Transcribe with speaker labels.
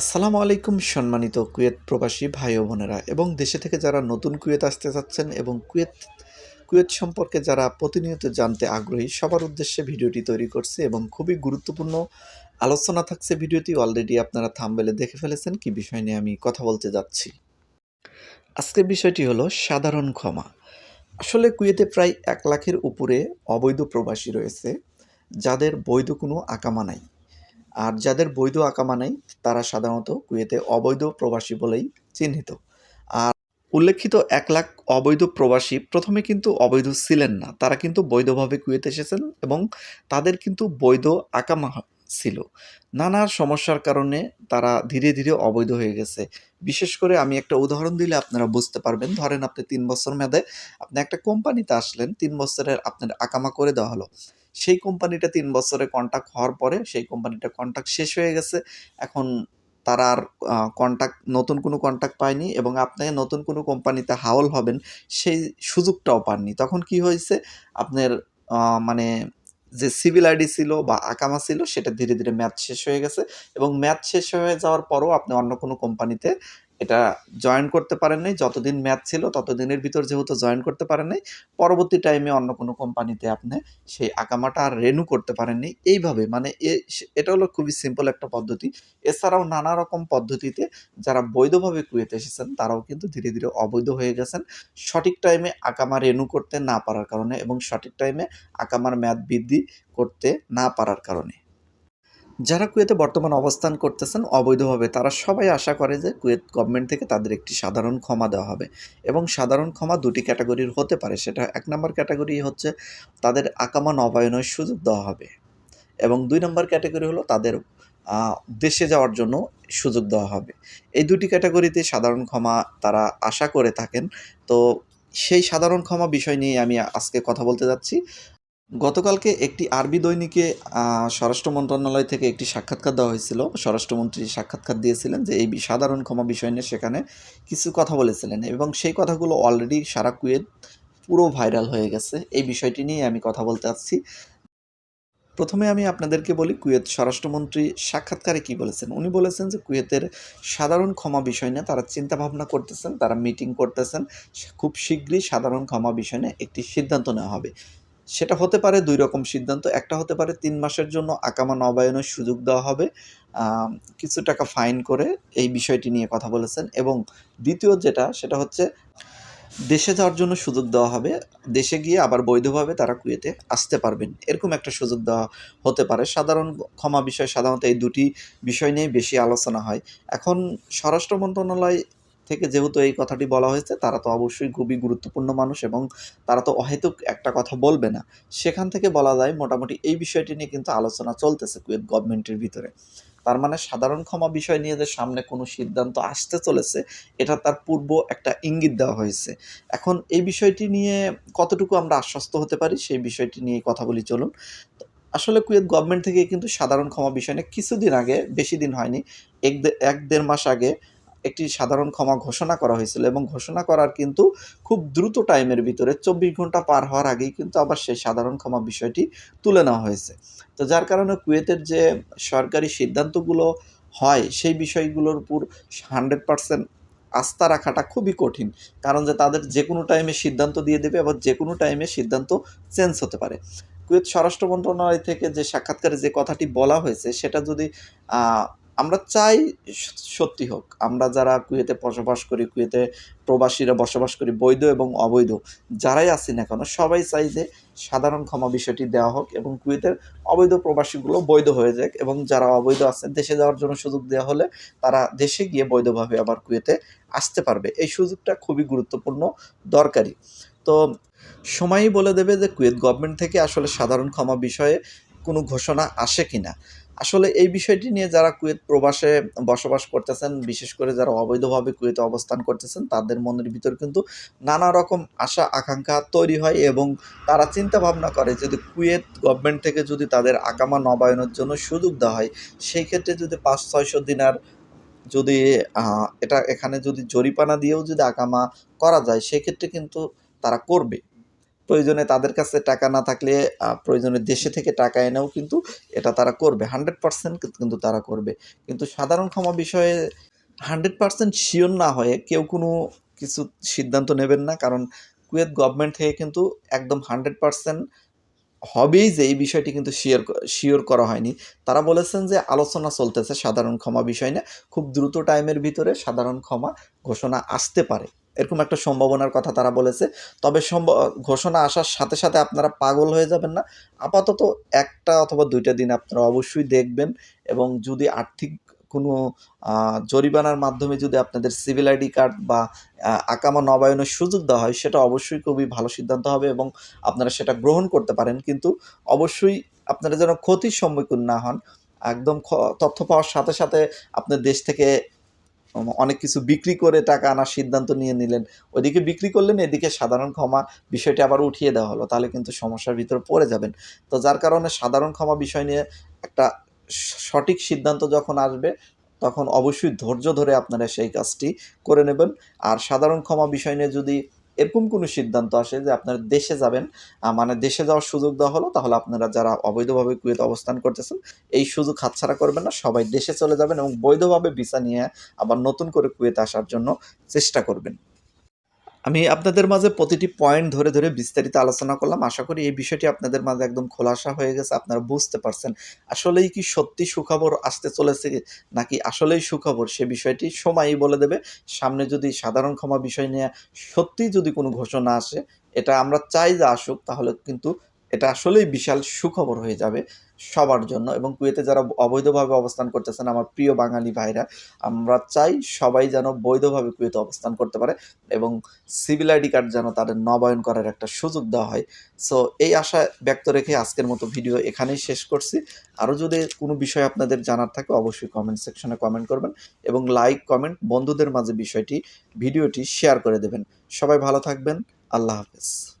Speaker 1: আসসালামু আলাইকুম সম্মানিত কুয়েত প্রবাসী ভাই ও বোনেরা এবং দেশে থেকে যারা নতুন কুয়েত আসতে যাচ্ছেন এবং কুয়েত কুয়েত সম্পর্কে যারা প্রতিনিয়ত জানতে আগ্রহী, সবার উদ্দেশ্যে ভিডিওটি তৈরি করছে এবং খুবই গুরুত্বপূর্ণ আলোচনা থাকছে ভিডিওটি। অলরেডি আপনারা থামবেলে দেখে ফেলেছেন কি বিষয় নিয়ে আমি কথা বলতে যাচ্ছি। আজকের বিষয়টি হলো সাধারণ ক্ষমা। আসলে কুয়েতে প্রায় এক লাখের উপরে অবৈধ প্রবাসী রয়েছে, যাদের বৈধ কোনো আকামা নাই। আর যাদের বৈধ আকামা নাই, তারা সাধারণত কুয়েতে অবৈধ প্রবাসী বলেই চিহ্নিত। আর উল্লেখিত এক লাখ অবৈধ প্রবাসী প্রথমে কিন্তু অবৈধ ছিলেন না, তারা কিন্তু বৈধভাবে কুয়েতে এসেছেন এবং তাদের কিন্তু বৈধ আকামা ছিল। নানা সমস্যার কারণে তারা ধীরে ধীরে অবৈধ হয়ে গেছে। বিশেষ করে আমি একটা উদাহরণ দিলে আপনারা বুঝতে পারবেন। ধরেন আপনি তিন বছর মেয়াদে আপনি একটা কোম্পানিতে আসলেন, তিন বছরের আপনার আকামা করে দেওয়া হলো। সেই কোম্পানিটা তিন বছরে কন্ট্যাক্ট হওয়ার পরে সেই কোম্পানিটা কন্ট্যাক্ট শেষ হয়ে গেছে। এখন তারা আর কন্ট্যাক্ট নতুন কোনো কন্ট্যাক্ট পায়নি এবং আপনি নতুন কোনো কোম্পানিতে হাওল হবেন সেই সুযোগটাও পাননি। তখন কি হয়েছে? আপনার মানে যে সিভিল আইডি ছিল বা আকামা ছিল সেটা ধীরে ধীরে ম্যাথ শেষ হয়ে গেছে এবং ম্যাথ শেষ হয়ে যাওয়ার পরও আপনি অন্য কোনো কোম্পানিতে এটা জয়েন করতে পারেন নাই। যতদিন ম্যাচ ছিল, ততদিনের ভিতর যেহেতু জয়েন করতে পারেন নাই, পরবর্তী টাইমে অন্য কোনো কোম্পানিতে আপনি সেই আকামাটা আর রেনু করতে পারেননি এইভাবে মানে এটা হলো খুবই সিম্পল একটা পদ্ধতি। এছাড়াও নানা রকম পদ্ধতিতে যারা বৈধভাবে কুয়েতে এসেছেন, তারাও কিন্তু ধীরে ধীরে অবৈধ হয়ে গেছেন। সঠিক টাইমে আকামা রেনু করতে না পারার কারণে এবং সঠিক টাইমে আকামার মেয়াদ বৃদ্ধি করতে না পারার কারণে। যারা কুয়েতে বর্তমান অবস্থান করতেছেন অবৈধভাবে, তারা সবাই আশা করে যে কুয়েত গভর্নমেন্ট থেকে তাদের একটি সাধারণ ক্ষমা দেওয়া হবে। এবং সাধারণ ক্ষমা দুটি ক্যাটাগরির হতে পারে, সেটা এক নম্বর ক্যাটাগরি হচ্ছে তাদের আকামা নবায়নের সুযোগ দেওয়া হবে এবং দুই নম্বর ক্যাটাগরি হলো তাদের দেশে যাওয়ার জন্য সুযোগ দেওয়া হবে। এই দুটি ক্যাটাগরিতে সাধারণ ক্ষমা তারা আশা করে থাকেন। তো সেই সাধারণ ক্ষমা বিষয় নিয়ে আমি আজকে কথা বলতে যাচ্ছি। গতকালকে একটি আরবি দৈনিকে স্বরাষ্ট্র মন্ত্রণালয় থেকে একটি সাক্ষাৎকার দেওয়া হয়েছিল। স্বরাষ্ট্রমন্ত্রী সাক্ষাৎকার দিয়েছিলেন যে, এই সাধারণ ক্ষমা বিষয় নিয়ে সেখানে কিছু কথা বলেছিলেন এবং সেই কথাগুলো অলরেডি সারা কুয়েত পুরো ভাইরাল হয়ে গেছে। এই বিষয়টি নিয়ে আমি কথা বলতে চাচ্ছি। প্রথমে আমি আপনাদেরকে বলি, কুয়েত স্বরাষ্ট্রমন্ত্রী সাক্ষাৎকারে কি বলেছেন? উনি বলেছেন যে, কুয়েতের সাধারণ ক্ষমা বিষয় নিয়ে তারা চিন্তা ভাবনা করতেছেন, তারা মিটিং করতেছেন। খুব শীঘ্রই সাধারণ ক্ষমা বিষয় নিয়ে একটি সিদ্ধান্ত নেওয়া হবে। সেটা হতে পারে দুই রকম সিদ্ধান্ত। একটা হতে পারে তিন মাসের জন্য আকামা নবায়নের সুযোগ দেওয়া হবে কিছু টাকা ফাইন করে এই বিষয়টি নিয়ে কথা বলেছেন এবং দ্বিতীয় যেটা, সেটা হচ্ছে দেশে যাওয়ার জন্য সুযোগ দেওয়া হবে। দেশে গিয়ে আবার বৈধভাবে তারা কুয়েতে আসতে পারবেন। এরকম একটা সুযোগ দেওয়া হতে পারে। সাধারণ ক্ষমা বিষয় সাধারণত এই দুটি বিষয় নিয়ে বেশি আলোচনা হয়। এখন স্বরাষ্ট্র মন্ত্রণালয় থেকে যেহেতু এই কথাটি বলা হয়েছে, তারা তো অবশ্যই খুবই গুরুত্বপূর্ণ মানুষ এবং তারা তো অহেতুক একটা কথা বলবে না। সেখান থেকে বলা যায় মোটামুটি এই বিষয়টি নিয়ে কিন্তু আলোচনা চলতেছে কুয়েত গভর্নমেন্টের ভিতরে। তার মানে সাধারণ ক্ষমা বিষয় নিয়ে যে সামনে কোনো সিদ্ধান্ত আসতে চলেছে, এটা তার পূর্ব একটা ইঙ্গিত দেওয়া হয়েছে। এখন এই বিষয়টি নিয়ে কতটুকু আমরা আশ্বস্ত হতে পারি, সেই বিষয়টি নিয়ে কথা বলি, চলুন। আসলে কুয়েত গভর্নমেন্ট থেকে কিন্তু সাধারণ ক্ষমা বিষয় নিয়ে কিছুদিন আগে, বেশি দিন হয়নি, এক এক দেড় মাস আগে একটি সাধারণ ক্ষমা ঘোষণা করা হয়েছিল এবং ঘোষণা করার কিন্তু খুব দ্রুত টাইমের ভিতরে চব্বিশ ঘণ্টা পার হওয়ার আগেই কিন্তু আবার সেই সাধারণ ক্ষমা বিষয়টি তুলে নেওয়া হয়েছে। তো যার কারণে কুয়েতের যে সরকারি সিদ্ধান্তগুলো হয়, সেই বিষয়গুলোর উপর হান্ড্রেড পার্সেন্ট আস্থা রাখাটা খুবই কঠিন। কারণ যে তাদের যে কোনো টাইমে সিদ্ধান্ত দিয়ে দেবে আবার যে কোনো টাইমে সিদ্ধান্ত চেঞ্জ হতে পারে। কুয়েত স্বরাষ্ট্র মন্ত্রণালয় থেকে যে সাক্ষাৎকারে যে কথাটি বলা হয়েছে, সেটা যদি আমরা চাই সত্যি হোক। আমরা যারা কুয়েতে বসবাস করি, কুয়েতে প্রবাসীরা বসবাস করি, বৈধ এবং অবৈধ, যারাই আছি না কেন, সবাই চাই যে সাধারণ ক্ষমা বিষয়টি দেওয়া হোক এবং কুয়েতের অবৈধ প্রবাসীগুলো বৈধ হয়ে যাক এবং যারা অবৈধ আছে দেশে যাওয়ার জন্য সুযোগ দেওয়া হলে তারা দেশে গিয়ে বৈধভাবে আবার কুয়েতে আসতে পারবে। এই সুযোগটা খুবই গুরুত্বপূর্ণ, দরকারি। তো সময়ই বলে দেবে যে কুয়েত গভর্নমেন্ট থেকে আসলে সাধারণ ক্ষমা বিষয়ে কোনো ঘোষণা আসে কিনা। আসলে এই বিষয়টি নিয়ে যারা কুয়েত প্রবাসে বসবাস করতেছেন, বিশেষ করে যারা অবৈধভাবে কুয়েতে অবস্থান করতেছেন, তাদের মনের ভিতর কিন্তু নানা রকম আশা, আকাঙ্ক্ষা তৈরি হয় এবং তারা চিন্তা ভাবনা করে যদি কুয়েত গভর্নমেন্ট থেকে যদি তাদের আকামা নবায়নের জন্য সুযোগ দেওয়া হয় সেই ক্ষেত্রে যদি পাঁচ, ছয়শো দিনার যদি এটা এখানে যদি জরিপানা দিয়েও যদি আকামা করা যায়, সেক্ষেত্রে কিন্তু তারা করবে। প্রয়োজনে তাদের কাছে টাকা না থাকলে প্রয়োজনে দেশে থেকে টাকা এনেও কিন্তু এটা তারা করবে। হান্ড্রেড পার্সেন্ট কিন্তু তারা করবে। কিন্তু সাধারণ ক্ষমা বিষয়ে হান্ড্রেড পার্সেন্ট শিওর না হয়ে কেউ কোনো কিছু সিদ্ধান্ত নেবেন না। কারণ কুয়েত গভর্নমেন্ট থেকে কিন্তু একদম হান্ড্রেড পার্সেন্ট হবেই যে এই বিষয়টি কিন্তু শিওর শিওর করা হয়নি। তারা বলেছেন যে আলোচনা চলতেছে সাধারণ ক্ষমা বিষয় নিয়ে। খুব দ্রুত টাইমের ভিতরে সাধারণ ক্ষমা ঘোষণা আসতে পারে। এরকম একটা সম্ভাবনার কথা তারা বলেছে। তবে সম্ভ- ঘোষণা আসার সাথে সাথে আপনারা পাগল হয়ে যাবেন না। আপাতত একটা অথবা দুইটা দিন আপনারা অবশ্যই দেখবেন এবং যদি আর্থিক কোনো জরিমানার মাধ্যমে যদি আপনাদের সিভিল আইডি কার্ড বা আকামা নবায়নের সুযোগ দেওয়া হয়, সেটা অবশ্যই খুবই ভালো সিদ্ধান্ত হবে এবং আপনারা সেটা গ্রহণ করতে পারেন। কিন্তু অবশ্যই আপনারা যেন ক্ষতির সম্মুখীন না হন। একদম তথ্য পাওয়ার সাথে সাথে আপনার দেশ থেকে অনেক কিছু বিক্রি করে টাকা আনার সিদ্ধান্ত নিয়ে নিলেন। ওইদিকে বিক্রি করলেন, এদিকে সাধারণ ক্ষমা বিষয়টি আবার উঠিয়ে দেওয়া হলো। তাহলে কিন্তু সমস্যার ভিতরে পড়ে যাবেন। তো যার কারণে সাধারণ ক্ষমা বিষয় নিয়ে একটা সঠিক সিদ্ধান্ত যখন আসবে, তখন অবশ্যই ধৈর্য ধরে আপনারা সেই কাজটি করে নেবেন। আর সাধারণ ক্ষমা বিষয় নিয়ে যদি এরকম কোনো সিদ্ধান্ত আসে যে আপনারা দেশে যাবেন মানে দেশে যাওয়ার সুযোগ দেওয়া হলো, তাহলে আপনারা যারা অবৈধভাবে কুয়েতে অবস্থান করতেছেন, এই সুযোগ হাতছাড়া করবেন না, সবাই দেশে চলে যাবেন এবং বৈধভাবে ভিসা নিয়ে আবার নতুন করে কুয়েতে আসার জন্য চেষ্টা করবেন। আমি আপনাদের মাঝে প্রতিটি পয়েন্ট ধরে ধরে বিস্তারিত আলোচনা করলাম। আশা করি এই বিষয়টি আপনাদের মাঝে একদম খোলাসা হয়ে গেছে, আপনারা বুঝতে পারছেন। আসলেই কি সত্যি সুখবর আসতে চলেছে নাকি আসলেই সুখবর? সে বিষয়টি সময়ই বলে দেবে। সামনে যদি সাধারণ ক্ষমা বিষয় নিয়ে সত্যি যদি কোনো ঘোষণা আসে, এটা আমরা চাই যে আসুক, তাহলে কিন্তু এটা আসলেই বিশাল সুখবর হয়ে যাবে সবার জন্য এবং কুয়েতে যারা অবৈধভাবে অবস্থান করতেছেন আমার প্রিয় বাঙালি ভাইরা, আমরা চাই সবাই যেন বৈধভাবে কুয়েতে অবস্থান করতে পারে এবং সিভিল আইডি কার্ড যেন তাদের নবায়ন করার একটা সুযোগ দেওয়া হয়। সো এই আশা ব্যক্ত রেখে আজকের মতো ভিডিও এখানেই শেষ করছি। আরও যদি কোনো বিষয় আপনাদের জানার থাকে, অবশ্যই কমেন্ট সেকশনে কমেন্ট করবেন এবং লাইক কমেন্ট বন্ধুদের মাঝে বিষয়টি, ভিডিওটি শেয়ার করে দেবেন। সবাই ভালো থাকবেন। আল্লাহ হাফেজ।